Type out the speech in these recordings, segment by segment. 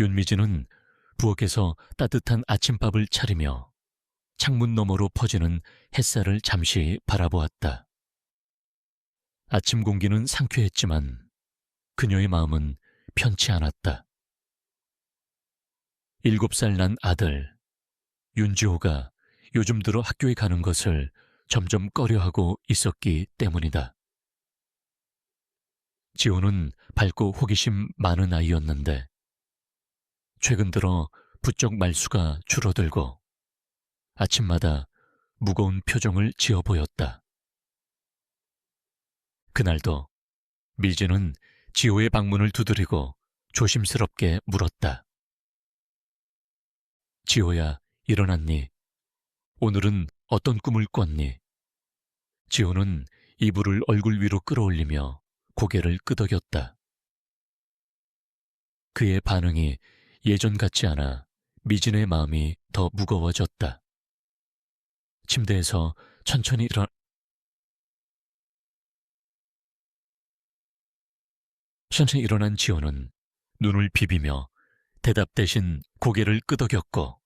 윤미진은 부엌에서 따뜻한 아침밥을 차리며 창문 너머로 퍼지는 햇살을 잠시 바라보았다. 아침 공기는 상쾌했지만 그녀의 마음은 편치 않았다. 일곱 살 난 아들 윤지호가 요즘 들어 학교에 가는 것을 점점 꺼려하고 있었기 때문이다. 지호는 밝고 호기심 많은 아이였는데 최근 들어 부쩍 말수가 줄어들고 아침마다 무거운 표정을 지어 보였다. 그날도 미지는 지호의 방문을 두드리고 조심스럽게 물었다. 지호야, 일어났니? 오늘은 어떤 꿈을 꿨니? 지호는 이불을 얼굴 위로 끌어올리며 고개를 끄덕였다. 그의 반응이 예전 같지 않아 미진의 마음이 더 무거워졌다. 침대에서 천천히 일어 천천히 일어난 지호는 눈을 비비며 대답 대신 고개를 끄덕였고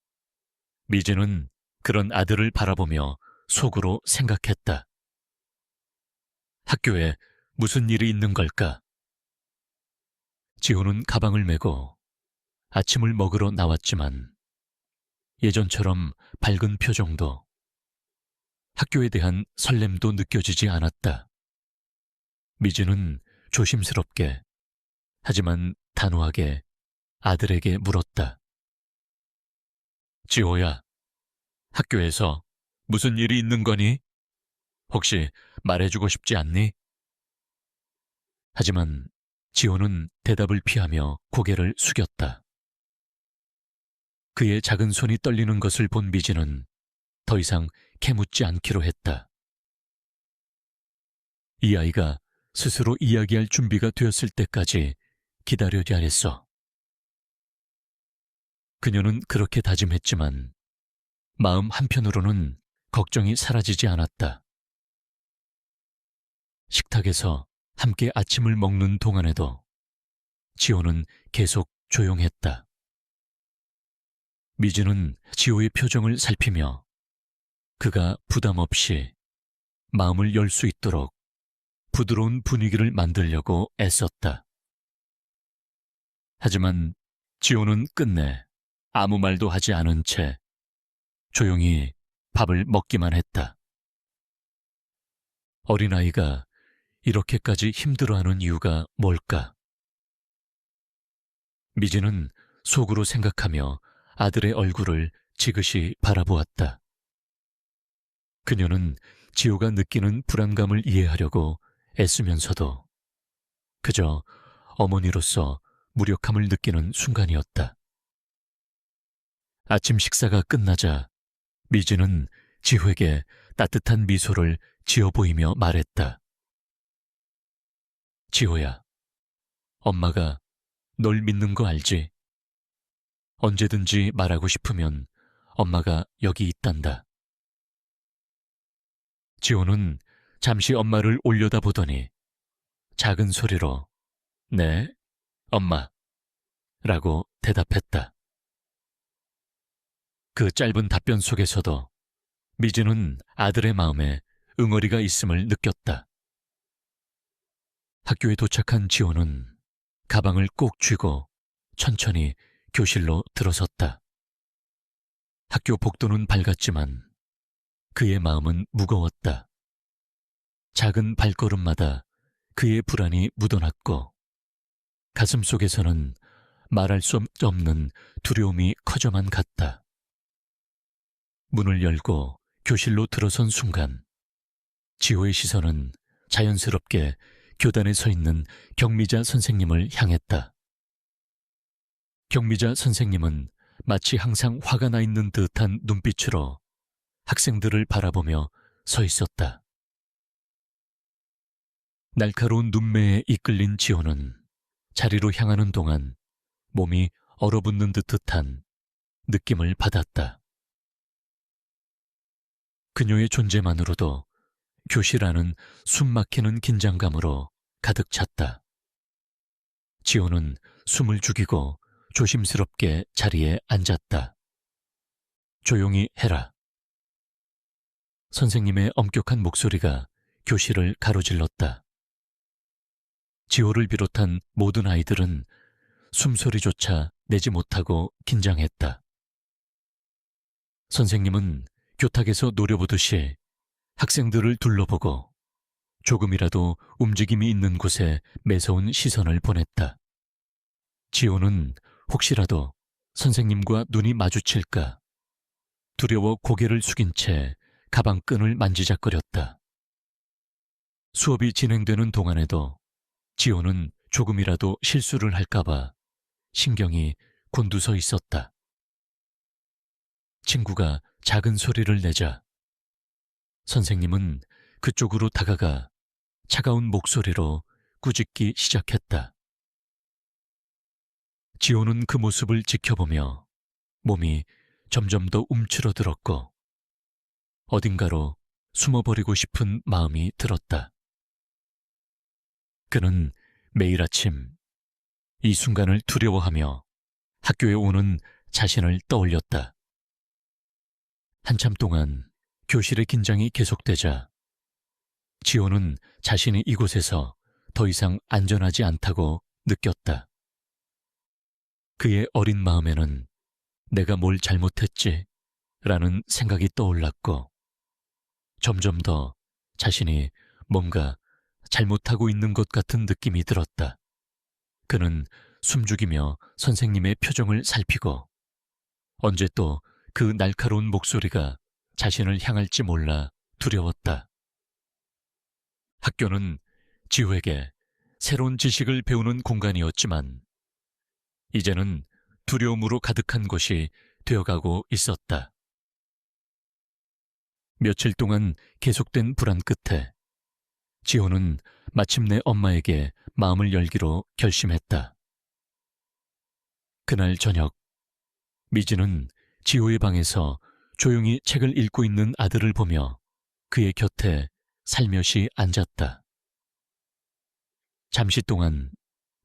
미진은 그런 아들을 바라보며 속으로 생각했다. 학교에 무슨 일이 있는 걸까? 지호는 가방을 메고 아침을 먹으러 나왔지만 예전처럼 밝은 표정도 학교에 대한 설렘도 느껴지지 않았다. 미주는 조심스럽게 하지만 단호하게 아들에게 물었다. 지호야, 학교에서 무슨 일이 있는 거니? 혹시 말해주고 싶지 않니? 하지만 지호는 대답을 피하며 고개를 숙였다. 그의 작은 손이 떨리는 것을 본 미지는 더 이상 캐묻지 않기로 했다. 이 아이가 스스로 이야기할 준비가 되었을 때까지 기다려야 했어. 그녀는 그렇게 다짐했지만 마음 한편으로는 걱정이 사라지지 않았다. 식탁에서 함께 아침을 먹는 동안에도 지호는 계속 조용했다. 미주는 지호의 표정을 살피며 그가 부담 없이 마음을 열 수 있도록 부드러운 분위기를 만들려고 애썼다. 하지만 지호는 끝내 아무 말도 하지 않은 채 조용히 밥을 먹기만 했다. 어린아이가 이렇게까지 힘들어하는 이유가 뭘까? 미지는 속으로 생각하며 아들의 얼굴을 지그시 바라보았다. 그녀는 지호가 느끼는 불안감을 이해하려고 애쓰면서도 그저 어머니로서 무력함을 느끼는 순간이었다. 아침 식사가 끝나자 미지는 지호에게 따뜻한 미소를 지어 보이며 말했다. 지호야, 엄마가 널 믿는 거 알지? 언제든지 말하고 싶으면 엄마가 여기 있단다. 지호는 잠시 엄마를 올려다 보더니 작은 소리로 네, 엄마 라고 대답했다. 그 짧은 답변 속에서도 미주는 아들의 마음에 응어리가 있음을 느꼈다. 학교에 도착한 지호는 가방을 꼭 쥐고 천천히 교실로 들어섰다. 학교 복도는 밝았지만 그의 마음은 무거웠다. 작은 발걸음마다 그의 불안이 묻어났고 가슴 속에서는 말할 수 없는 두려움이 커져만 갔다. 문을 열고 교실로 들어선 순간 지호의 시선은 자연스럽게 교단에 서 있는 경미자 선생님을 향했다. 경미자 선생님은 마치 항상 화가 나 있는 듯한 눈빛으로 학생들을 바라보며 서 있었다. 날카로운 눈매에 이끌린 지호는 자리로 향하는 동안 몸이 얼어붙는 듯한 느낌을 받았다. 그녀의 존재만으로도 교실 안은 숨막히는 긴장감으로 가득 찼다. 지호는 숨을 죽이고 조심스럽게 자리에 앉았다. 조용히 해라. 선생님의 엄격한 목소리가 교실을 가로질렀다. 지호를 비롯한 모든 아이들은 숨소리조차 내지 못하고 긴장했다. 선생님은 교탁에서 노려보듯이 학생들을 둘러보고 조금이라도 움직임이 있는 곳에 매서운 시선을 보냈다. 지호는 혹시라도 선생님과 눈이 마주칠까 두려워 고개를 숙인 채 가방끈을 만지작거렸다. 수업이 진행되는 동안에도 지호는 조금이라도 실수를 할까봐 신경이 곤두서 있었다. 친구가 작은 소리를 내자 선생님은 그쪽으로 다가가 차가운 목소리로 꾸짖기 시작했다. 지호는 그 모습을 지켜보며 몸이 점점 더 움츠러들었고 어딘가로 숨어버리고 싶은 마음이 들었다. 그는 매일 아침 이 순간을 두려워하며 학교에 오는 자신을 떠올렸다. 한참 동안 교실의 긴장이 계속되자 지호는 자신이 이곳에서 더 이상 안전하지 않다고 느꼈다. 그의 어린 마음에는 내가 뭘 잘못했지? 라는 생각이 떠올랐고, 점점 더 자신이 뭔가 잘못하고 있는 것 같은 느낌이 들었다. 그는 숨죽이며 선생님의 표정을 살피고, 언제 또 그 날카로운 목소리가 자신을 향할지 몰라 두려웠다. 학교는 지호에게 새로운 지식을 배우는 공간이었지만, 이제는 두려움으로 가득한 곳이 되어가고 있었다. 며칠 동안 계속된 불안 끝에 지호는 마침내 엄마에게 마음을 열기로 결심했다. 그날 저녁, 미지는 지호의 방에서 조용히 책을 읽고 있는 아들을 보며 그의 곁에 살며시 앉았다. 잠시 동안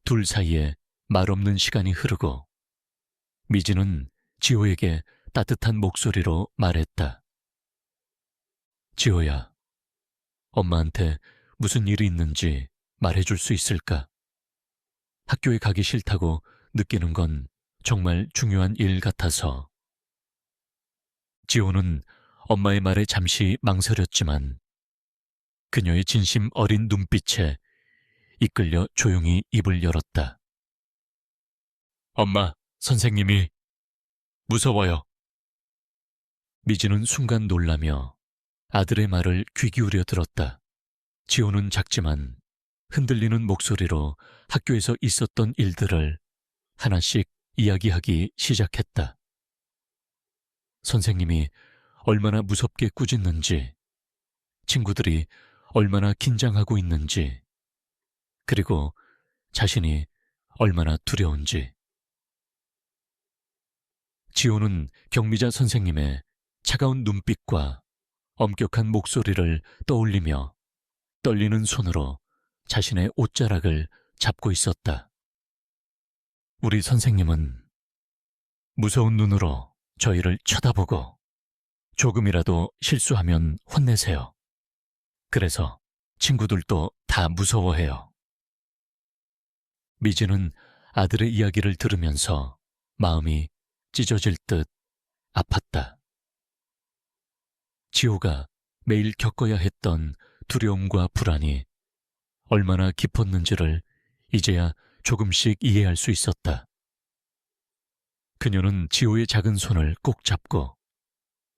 둘 사이에 말없는 시간이 흐르고 미지는 지호에게 따뜻한 목소리로 말했다. 지호야, 엄마한테 무슨 일이 있는지 말해줄 수 있을까? 학교에 가기 싫다고 느끼는 건 정말 중요한 일 같아서. 지호는 엄마의 말에 잠시 망설였지만 그녀의 진심 어린 눈빛에 이끌려 조용히 입을 열었다. 엄마, 선생님이 무서워요. 미지는 순간 놀라며 아들의 말을 귀 기울여 들었다. 지호는 작지만 흔들리는 목소리로 학교에서 있었던 일들을 하나씩 이야기하기 시작했다. 선생님이 얼마나 무섭게 꾸짖는지, 친구들이 얼마나 긴장하고 있는지, 그리고 자신이 얼마나 두려운지. 지호는 경미자 선생님의 차가운 눈빛과 엄격한 목소리를 떠올리며 떨리는 손으로 자신의 옷자락을 잡고 있었다. 우리 선생님은 무서운 눈으로 저희를 쳐다보고 조금이라도 실수하면 혼내세요. 그래서 친구들도 다 무서워해요. 미지는 아들의 이야기를 들으면서 마음이 찢어질 듯 아팠다. 지호가 매일 겪어야 했던 두려움과 불안이 얼마나 깊었는지를 이제야 조금씩 이해할 수 있었다. 그녀는 지호의 작은 손을 꼭 잡고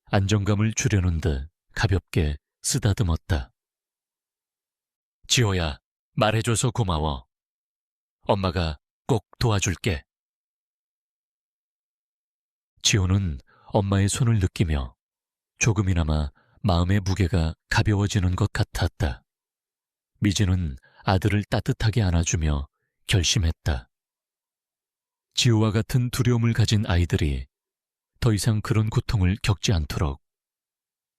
안정감을 주려는 듯 가볍게 쓰다듬었다. 지호야, 말해줘서 고마워. 엄마가 꼭 도와줄게. 지호는 엄마의 손을 느끼며 조금이나마 마음의 무게가 가벼워지는 것 같았다. 미지는 아들을 따뜻하게 안아주며 결심했다. 지호와 같은 두려움을 가진 아이들이 더 이상 그런 고통을 겪지 않도록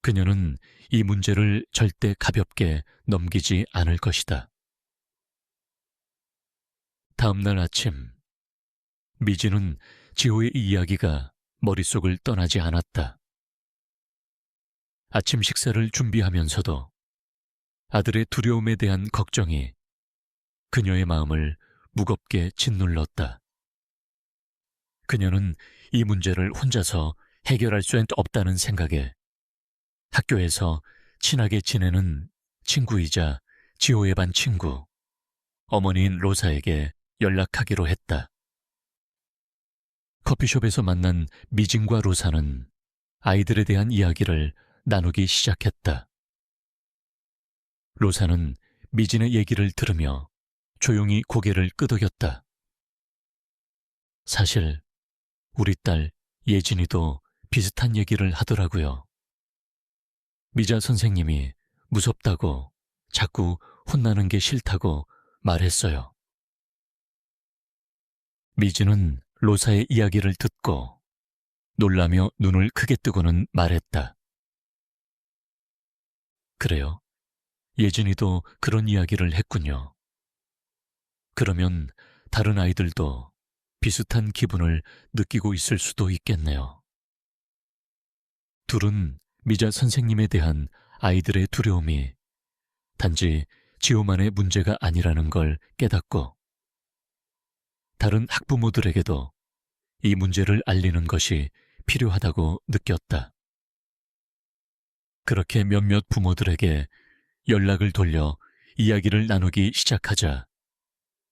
그녀는 이 문제를 절대 가볍게 넘기지 않을 것이다. 다음 날 아침, 미지는 지호의 이 이야기가 머릿속을 떠나지 않았다. 아침 식사를 준비하면서도 아들의 두려움에 대한 걱정이 그녀의 마음을 무겁게 짓눌렀다. 그녀는 이 문제를 혼자서 해결할 수 없다는 생각에 학교에서 친하게 지내는 친구이자 지호의 반 친구, 어머니인 로사에게 연락하기로 했다. 커피숍에서 만난 미진과 로사는 아이들에 대한 이야기를 나누기 시작했다. 로사는 미진의 얘기를 들으며 조용히 고개를 끄덕였다. 사실 우리 딸 예진이도 비슷한 얘기를 하더라고요. 미자 선생님이 무섭다고 자꾸 혼나는 게 싫다고 말했어요. 미진은 로사의 이야기를 듣고 놀라며 눈을 크게 뜨고는 말했다. 그래요. 예진이도 그런 이야기를 했군요. 그러면 다른 아이들도 비슷한 기분을 느끼고 있을 수도 있겠네요. 둘은 미자 선생님에 대한 아이들의 두려움이 단지 지호만의 문제가 아니라는 걸 깨닫고 다른 학부모들에게도 이 문제를 알리는 것이 필요하다고 느꼈다. 그렇게 몇몇 부모들에게 연락을 돌려 이야기를 나누기 시작하자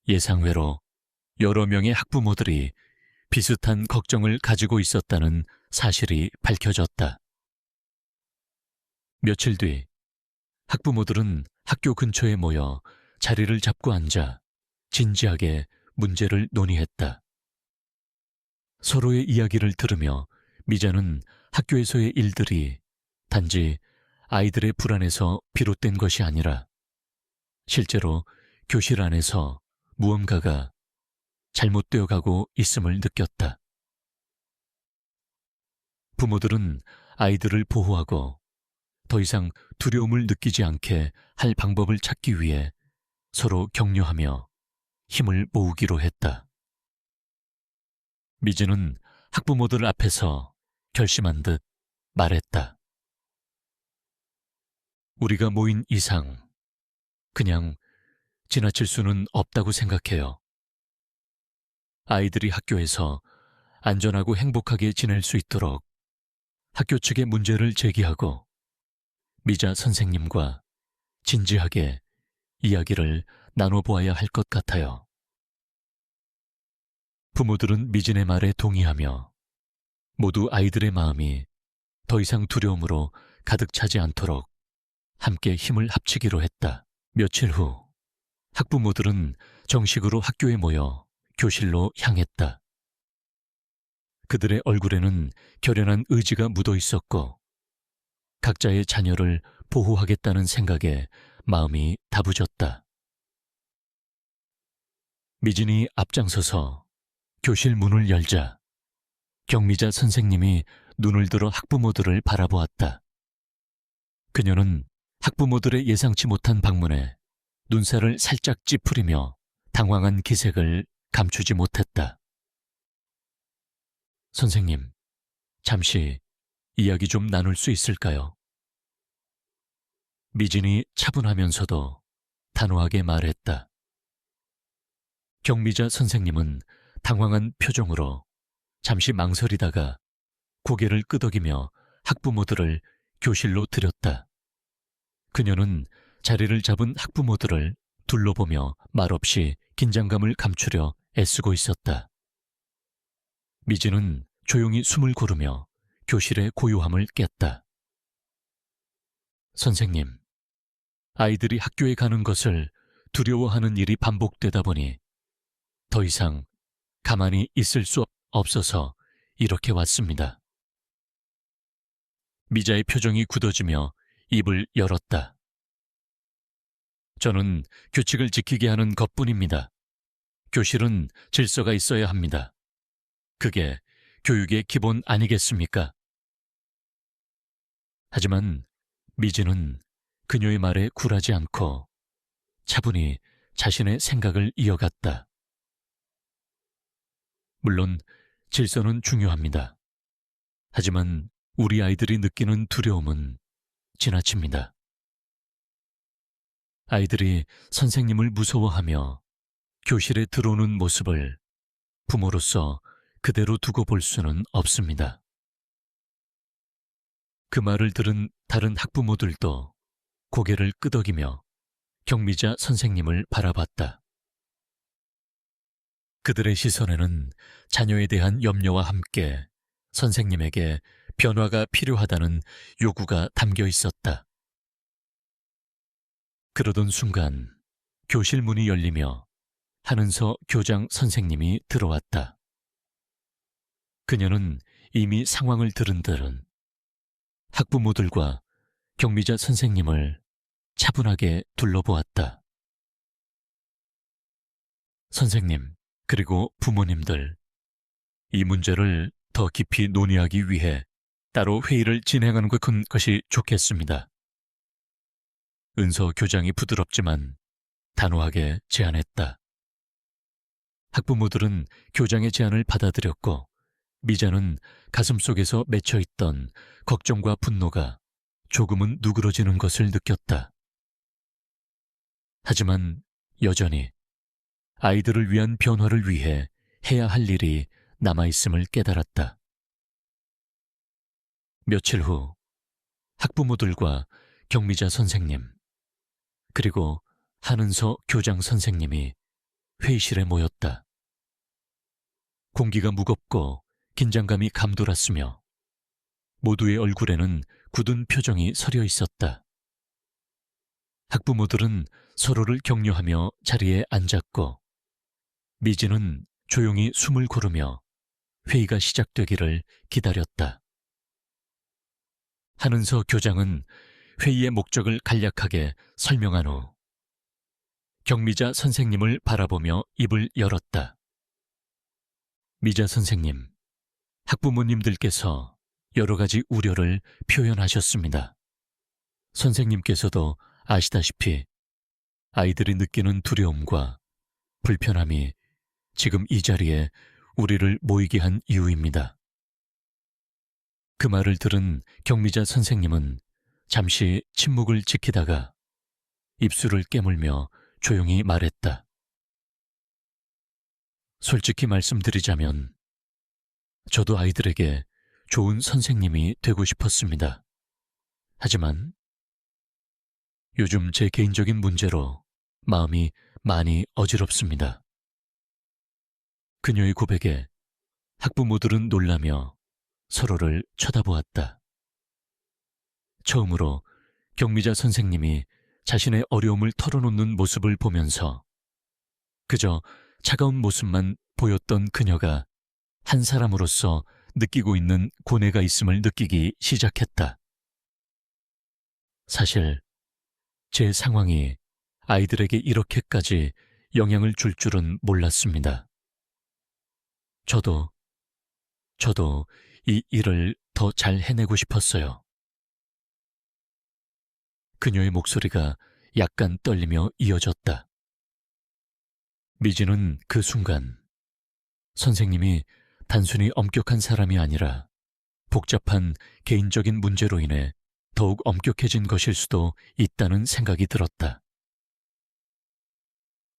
예상외로 여러 명의 학부모들이 비슷한 걱정을 가지고 있었다는 사실이 밝혀졌다. 며칠 뒤 학부모들은 학교 근처에 모여 자리를 잡고 앉아 진지하게 문제를 논의했다. 서로의 이야기를 들으며 미자는 학교에서의 일들이 단지 아이들의 불안에서 비롯된 것이 아니라 실제로 교실 안에서 무언가가 잘못되어 가고 있음을 느꼈다. 부모들은 아이들을 보호하고 더 이상 두려움을 느끼지 않게 할 방법을 찾기 위해 서로 격려하며 힘을 모으기로 했다. 미즈는 학부모들 앞에서 결심한 듯 말했다. 우리가 모인 이상 그냥 지나칠 수는 없다고 생각해요. 아이들이 학교에서 안전하고 행복하게 지낼 수 있도록 학교 측의 문제를 제기하고 미자 선생님과 진지하게 이야기를 나눠보아야 할 것 같아요. 부모들은 미진의 말에 동의하며 모두 아이들의 마음이 더 이상 두려움으로 가득 차지 않도록 함께 힘을 합치기로 했다. 며칠 후 학부모들은 정식으로 학교에 모여 교실로 향했다. 그들의 얼굴에는 결연한 의지가 묻어 있었고 각자의 자녀를 보호하겠다는 생각에 마음이 다부졌다. 미진이 앞장서서 교실 문을 열자 경미자 선생님이 눈을 들어 학부모들을 바라보았다. 그녀는 학부모들의 예상치 못한 방문에 눈살을 살짝 찌푸리며 당황한 기색을 감추지 못했다. 선생님, 잠시 이야기 좀 나눌 수 있을까요? 미진이 차분하면서도 단호하게 말했다. 경미자 선생님은 당황한 표정으로 잠시 망설이다가 고개를 끄덕이며 학부모들을 교실로 들였다. 그녀는 자리를 잡은 학부모들을 둘러보며 말없이 긴장감을 감추려 애쓰고 있었다. 미지는 조용히 숨을 고르며 교실의 고요함을 깼다. 선생님, 아이들이 학교에 가는 것을 두려워하는 일이 반복되다 보니 더 이상 가만히 있을 수 없어서 이렇게 왔습니다. 미자의 표정이 굳어지며 입을 열었다. 저는 규칙을 지키게 하는 것뿐입니다. 교실은 질서가 있어야 합니다. 그게 교육의 기본 아니겠습니까? 하지만 미지는 그녀의 말에 굴하지 않고 차분히 자신의 생각을 이어갔다. 물론 질서는 중요합니다. 하지만 우리 아이들이 느끼는 두려움은 지나칩니다. 아이들이 선생님을 무서워하며 교실에 들어오는 모습을 부모로서 그대로 두고 볼 수는 없습니다. 그 말을 들은 다른 학부모들도 고개를 끄덕이며 경미자 선생님을 바라봤다. 그들의 시선에는 자녀에 대한 염려와 함께 선생님에게 변화가 필요하다는 요구가 담겨 있었다. 그러던 순간 교실 문이 열리며 한은서 교장 선생님이 들어왔다. 그녀는 이미 상황을 들은 듯은 학부모들과 경미자 선생님을 차분하게 둘러보았다. 선생님, 그리고 부모님들, 이 문제를 더 깊이 논의하기 위해 따로 회의를 진행하는 것이 좋겠습니다. 은서 교장이 부드럽지만 단호하게 제안했다. 학부모들은 교장의 제안을 받아들였고 미자는 가슴속에서 맺혀있던 걱정과 분노가 조금은 누그러지는 것을 느꼈다. 하지만 여전히 아이들을 위한 변화를 위해 해야 할 일이 남아있음을 깨달았다. 며칠 후 학부모들과 경미자 선생님, 그리고 한은서 교장 선생님이 회의실에 모였다. 공기가 무겁고 긴장감이 감돌았으며 모두의 얼굴에는 굳은 표정이 서려 있었다. 학부모들은 서로를 격려하며 자리에 앉았고 미지는 조용히 숨을 고르며 회의가 시작되기를 기다렸다. 한은서 교장은 회의의 목적을 간략하게 설명한 후 경미자 선생님을 바라보며 입을 열었다. 미자 선생님, 학부모님들께서 여러 가지 우려를 표현하셨습니다. 선생님께서도 아시다시피 아이들이 느끼는 두려움과 불편함이 지금 이 자리에 우리를 모이게 한 이유입니다. 그 말을 들은 경미자 선생님은 잠시 침묵을 지키다가 입술을 깨물며 조용히 말했다. 솔직히 말씀드리자면 저도 아이들에게 좋은 선생님이 되고 싶었습니다. 하지만 요즘 제 개인적인 문제로 마음이 많이 어지럽습니다. 그녀의 고백에 학부모들은 놀라며 서로를 쳐다보았다. 처음으로 경미자 선생님이 자신의 어려움을 털어놓는 모습을 보면서 그저 차가운 모습만 보였던 그녀가 한 사람으로서 느끼고 있는 고뇌가 있음을 느끼기 시작했다. 사실 제 상황이 아이들에게 이렇게까지 영향을 줄 줄은 몰랐습니다. 저도, 저도 이 일을 더 잘 해내고 싶었어요. 그녀의 목소리가 약간 떨리며 이어졌다. 미지는 그 순간 선생님이 단순히 엄격한 사람이 아니라 복잡한 개인적인 문제로 인해 더욱 엄격해진 것일 수도 있다는 생각이 들었다.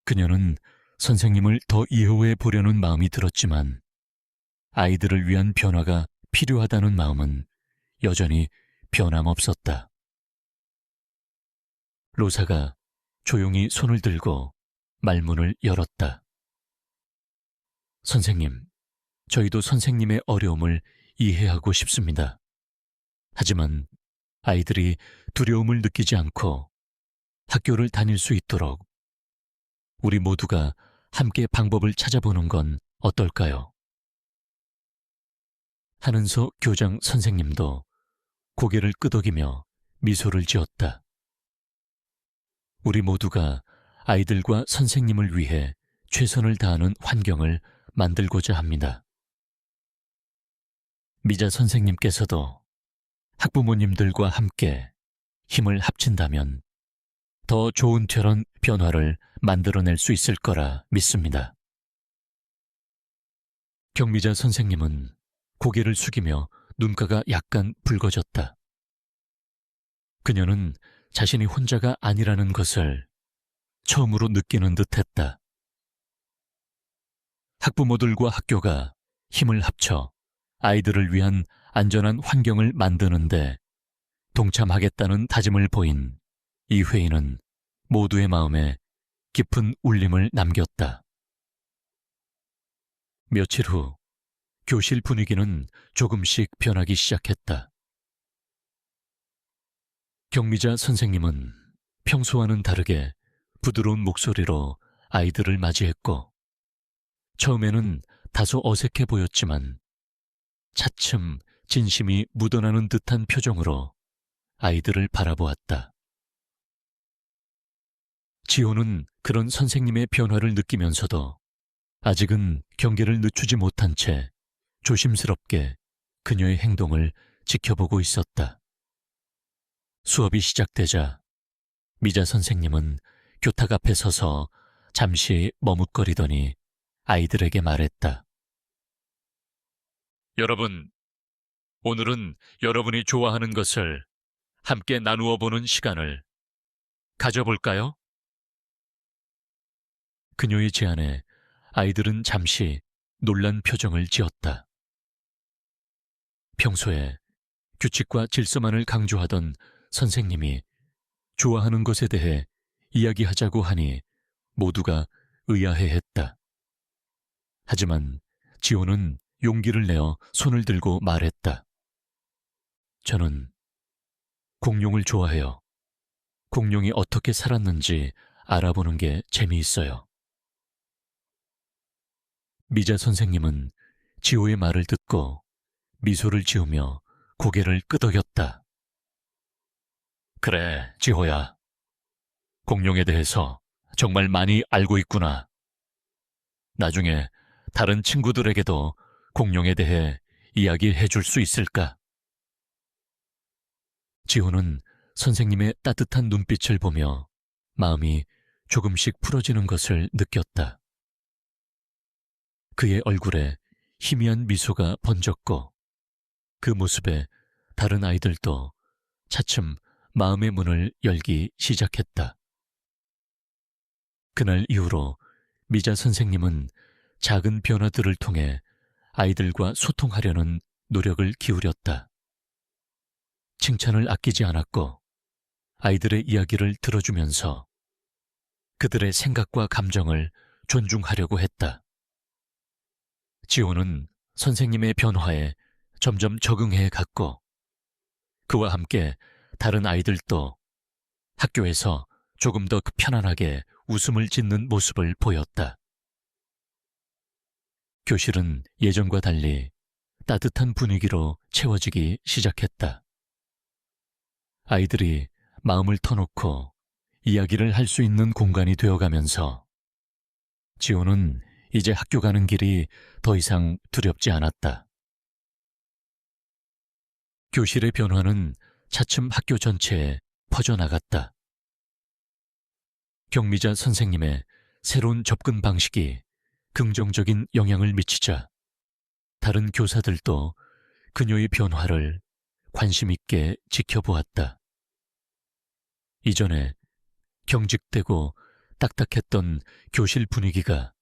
그녀는 선생님을 더 이해해 보려는 마음이 들었지만 아이들을 위한 변화가 필요하다는 마음은 여전히 변함없었다. 로사가 조용히 손을 들고 말문을 열었다. 선생님, 저희도 선생님의 어려움을 이해하고 싶습니다. 하지만 아이들이 두려움을 느끼지 않고 학교를 다닐 수 있도록 우리 모두가 함께 방법을 찾아보는 건 어떨까요? 하는서 교장 선생님도 고개를 끄덕이며 미소를 지었다. 우리 모두가 아이들과 선생님을 위해 최선을 다하는 환경을 만들고자 합니다. 미자 선생님께서도 학부모님들과 함께 힘을 합친다면 더 좋은 저런 변화를 만들어낼 수 있을 거라 믿습니다. 경미자 선생님은 고개를 숙이며 눈가가 약간 붉어졌다. 그녀는 자신이 혼자가 아니라는 것을 처음으로 느끼는 듯 했다. 학부모들과 학교가 힘을 합쳐 아이들을 위한 안전한 환경을 만드는데 동참하겠다는 다짐을 보인 이 회의는 모두의 마음에 깊은 울림을 남겼다. 며칠 후 교실 분위기는 조금씩 변하기 시작했다. 경미자 선생님은 평소와는 다르게 부드러운 목소리로 아이들을 맞이했고, 처음에는 다소 어색해 보였지만, 차츰 진심이 묻어나는 듯한 표정으로 아이들을 바라보았다. 지호는 그런 선생님의 변화를 느끼면서도 아직은 경계를 늦추지 못한 채 조심스럽게 그녀의 행동을 지켜보고 있었다. 수업이 시작되자 미자 선생님은 교탁 앞에 서서 잠시 머뭇거리더니 아이들에게 말했다. 여러분, 오늘은 여러분이 좋아하는 것을 함께 나누어 보는 시간을 가져볼까요? 그녀의 제안에 아이들은 잠시 놀란 표정을 지었다. 평소에 규칙과 질서만을 강조하던 선생님이 좋아하는 것에 대해 이야기하자고 하니 모두가 의아해했다. 하지만 지호는 용기를 내어 손을 들고 말했다. 저는 공룡을 좋아해요. 공룡이 어떻게 살았는지 알아보는 게 재미있어요. 미자 선생님은 지호의 말을 듣고 미소를 지으며 고개를 끄덕였다. 그래, 지호야. 공룡에 대해서 정말 많이 알고 있구나. 나중에 다른 친구들에게도 공룡에 대해 이야기해 줄 수 있을까? 지호는 선생님의 따뜻한 눈빛을 보며 마음이 조금씩 풀어지는 것을 느꼈다. 그의 얼굴에 희미한 미소가 번졌고 그 모습에 다른 아이들도 차츰 마음의 문을 열기 시작했다. 그날 이후로 미자 선생님은 작은 변화들을 통해 아이들과 소통하려는 노력을 기울였다. 칭찬을 아끼지 않았고 아이들의 이야기를 들어주면서 그들의 생각과 감정을 존중하려고 했다. 지호는 선생님의 변화에 점점 적응해 갔고 그와 함께 다른 아이들도 학교에서 조금 더 편안하게 웃음을 짓는 모습을 보였다. 교실은 예전과 달리 따뜻한 분위기로 채워지기 시작했다. 아이들이 마음을 터놓고 이야기를 할 수 있는 공간이 되어가면서 지호는 이제 학교 가는 길이 더 이상 두렵지 않았다. 교실의 변화는 차츰 학교 전체에 퍼져나갔다. 경미자 선생님의 새로운 접근 방식이 긍정적인 영향을 미치자 다른 교사들도 그녀의 변화를 관심 있게 지켜보았다. 이전에 경직되고 딱딱했던 교실 분위기가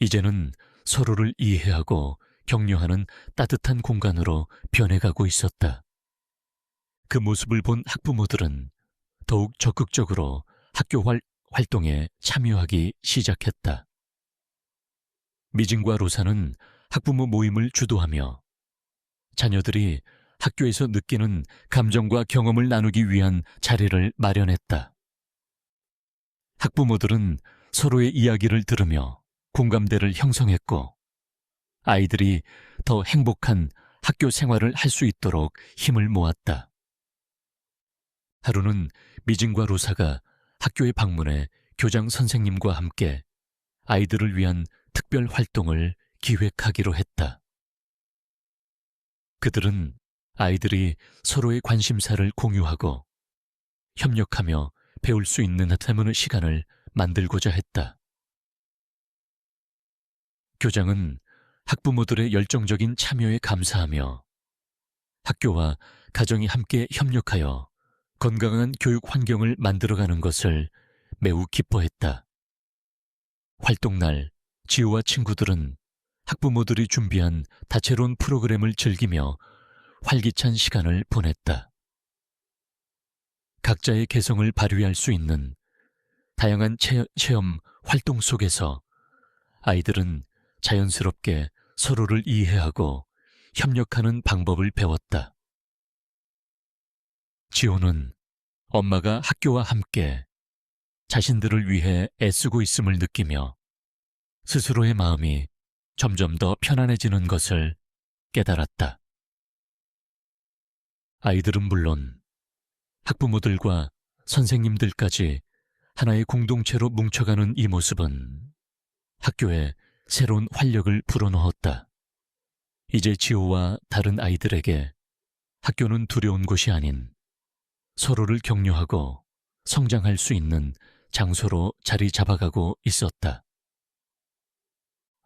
이제는 서로를 이해하고 격려하는 따뜻한 공간으로 변해가고 있었다. 그 모습을 본 학부모들은 더욱 적극적으로 학교 활, 활동에 참여하기 시작했다. 미진과 로사는 학부모 모임을 주도하며 자녀들이 학교에서 느끼는 감정과 경험을 나누기 위한 자리를 마련했다. 학부모들은 서로의 이야기를 들으며 공감대를 형성했고 아이들이 더 행복한 학교 생활을 할 수 있도록 힘을 모았다. 하루는 미진과 로사가 학교에 방문해 교장 선생님과 함께 아이들을 위한 특별 활동을 기획하기로 했다. 그들은 아이들이 서로의 관심사를 공유하고 협력하며 배울 수 있는 태문의 시간을 만들고자 했다. 교장은 학부모들의 열정적인 참여에 감사하며 학교와 가정이 함께 협력하여 건강한 교육 환경을 만들어가는 것을 매우 기뻐했다. 활동날 지우와 친구들은 학부모들이 준비한 다채로운 프로그램을 즐기며 활기찬 시간을 보냈다. 각자의 개성을 발휘할 수 있는 다양한 체, 체험 활동 속에서 아이들은 자연스럽게 서로를 이해하고 협력하는 방법을 배웠다. 지호는 엄마가 학교와 함께 자신들을 위해 애쓰고 있음을 느끼며 스스로의 마음이 점점 더 편안해지는 것을 깨달았다. 아이들은 물론 학부모들과 선생님들까지 하나의 공동체로 뭉쳐가는 이 모습은 학교에 새로운 활력을 불어넣었다. 이제 지호와 다른 아이들에게 학교는 두려운 곳이 아닌 서로를 격려하고 성장할 수 있는 장소로 자리 잡아가고 있었다.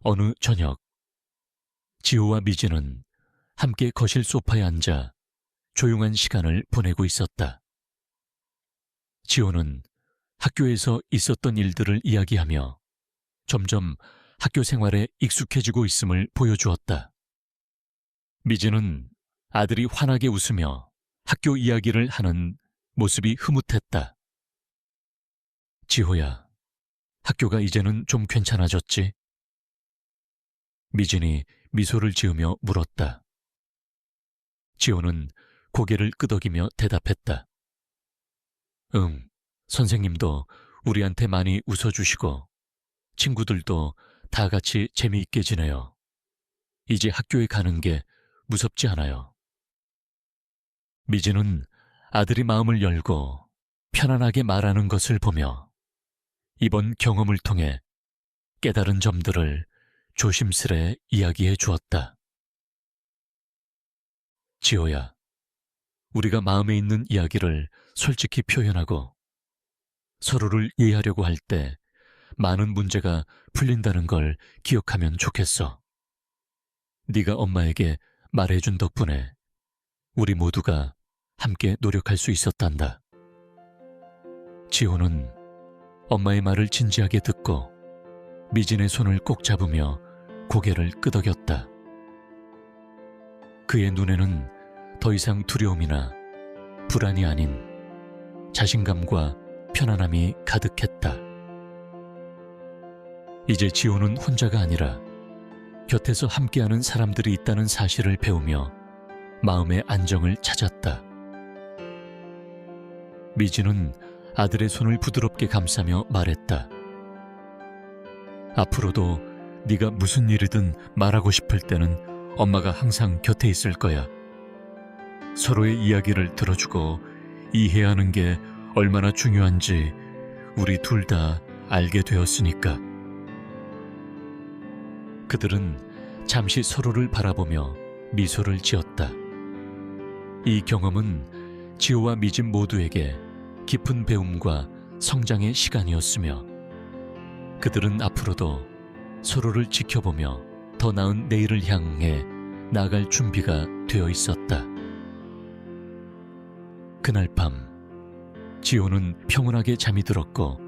어느 저녁, 지호와 미지는 함께 거실 소파에 앉아 조용한 시간을 보내고 있었다. 지호는 학교에서 있었던 일들을 이야기하며 점점 학교 생활에 익숙해지고 있음을 보여주었다. 미지는 아들이 환하게 웃으며 학교 이야기를 하는 모습이 흐뭇했다. 지호야, 학교가 이제는 좀 괜찮아졌지? 미진이 미소를 지으며 물었다. 지호는 고개를 끄덕이며 대답했다. 응, 선생님도 우리한테 많이 웃어주시고, 친구들도 다 같이 재미있게 지내요. 이제 학교에 가는 게 무섭지 않아요. 미지는 아들이 마음을 열고 편안하게 말하는 것을 보며 이번 경험을 통해 깨달은 점들을 조심스레 이야기해 주었다. 지호야, 우리가 마음에 있는 이야기를 솔직히 표현하고 서로를 이해하려고 할 때 많은 문제가 풀린다는 걸 기억하면 좋겠어. 네가 엄마에게 말해준 덕분에 우리 모두가 함께 노력할 수 있었단다. 지호는 엄마의 말을 진지하게 듣고 미진의 손을 꼭 잡으며 고개를 끄덕였다. 그의 눈에는 더 이상 두려움이나 불안이 아닌 자신감과 편안함이 가득했다. 이제 지호는 혼자가 아니라 곁에서 함께하는 사람들이 있다는 사실을 배우며 마음의 안정을 찾았다. 미지는 아들의 손을 부드럽게 감싸며 말했다. 앞으로도 네가 무슨 일이든 말하고 싶을 때는 엄마가 항상 곁에 있을 거야. 서로의 이야기를 들어주고 이해하는 게 얼마나 중요한지 우리 둘 다 알게 되었으니까. 그들은 잠시 서로를 바라보며 미소를 지었다. 이 경험은 지호와 미진 모두에게 깊은 배움과 성장의 시간이었으며 그들은 앞으로도 서로를 지켜보며 더 나은 내일을 향해 나갈 준비가 되어 있었다. 그날 밤 지호는 평온하게 잠이 들었고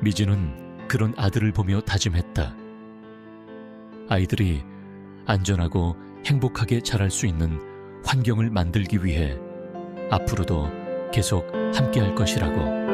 미지는 그런 아들을 보며 다짐했다. 아이들이 안전하고 행복하게 자랄 수 있는 환경을 만들기 위해 앞으로도 계속 함께할 것이라고.